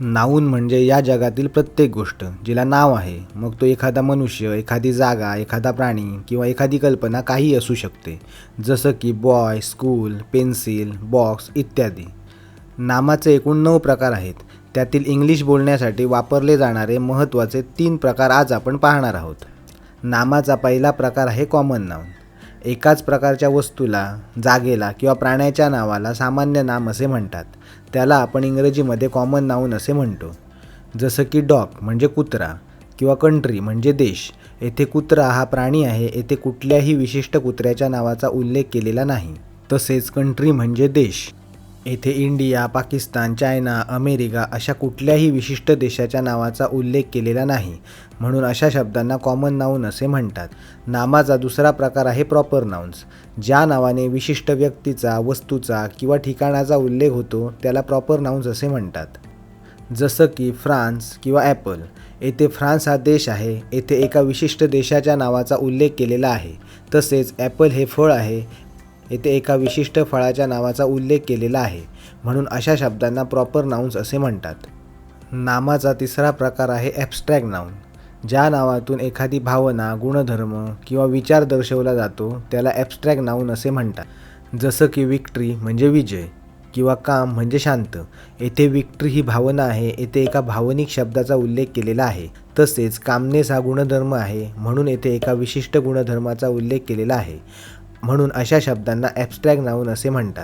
Noun म्हणजे या जगातील प्रत्येक गोष्ट जिला नाव आहे. मग तो एखादा मनुष्य एखादी जागा एखादा प्राणी किंवा एखादी कल्पना काही असू शकते जसं की बॉय स्कूल पेन्सिल बॉक्स इत्यादी. नामाचे एकूण नऊ प्रकार आहेत. त्यातील इंग्लिश बोलण्यासाठी वापरले जाणारे महत्त्वाचे तीन प्रकार आज आपण पाहणार आहोत. नामाचा पहिला प्रकार आहे कॉमन नाऊन एकाच प्रकारच्या वस्तूला जागेला किंवा प्राण्याच्या नावाला सामान्य नाम असे म्हणतात. त्याला आपण इंग्रजीमध्ये कॉमन नाऊन असे म्हणतो. जसं की डॉग म्हणजे कुत्रा किंवा कंट्री म्हणजे देश. येथे कुत्रा हा प्राणी आहे येथे कुठल्याही विशिष्ट कुत्र्याच्या नावाचा उल्लेख केलेला नाही. तसेच कंट्री म्हणजे देश. येथे इंडिया पाकिस्तान चायना अमेरिका अशा कुठल्याही विशिष्ट देशाच्या नावाचा उल्लेख केलेला नाही. म्हणून अशा शब्दांना कॉमन नाऊन असे म्हणतात. नामाचा दुसरा प्रकार आहे प्रॉपर नाउन्स ज्या नावाने विशिष्ट व्यक्तीचा वस्तूचा किंवा ठिकाणाचा उल्लेख होतो त्याला प्रॉपर नाउन्स असे म्हणतात. जसं की फ्रान्स किंवा ॲपल. येथे फ्रान्स हा देश आहे. येथे एका विशिष्ट देशाच्या नावाचा उल्लेख केलेला आहे. तसेच ॲपल हे फळ आहे. येथे एका विशिष्ट फळाच्या नावाचा उल्लेख केलेला आहे. म्हणून अशा शब्दांना प्रॉपर नाउन्स असे म्हणतात. नामाचा तिसरा प्रकार आहे ॲबस्ट्रॅक्ट नाऊन ज्या नावातून एखादी भावना गुणधर्म किंवा विचार दर्शवला जातो त्याला ॲबस्ट्रॅक्ट नाऊन असे म्हणतात. जसं की विक्ट्री म्हणजे विजय किंवा काम म्हणजे शांत. येथे विक्ट्री ही भावना आहे येथे एका भावनिक शब्दाचा उल्लेख केलेला आहे. तसेच कामनेस हा गुणधर्म आहे म्हणून येथे एका विशिष्ट गुणधर्माचा उल्लेख केलेला आहे. म्हणून अशा शब्दांना ॲबस्ट्रॅक्ट नाऊन असे म्हणतात.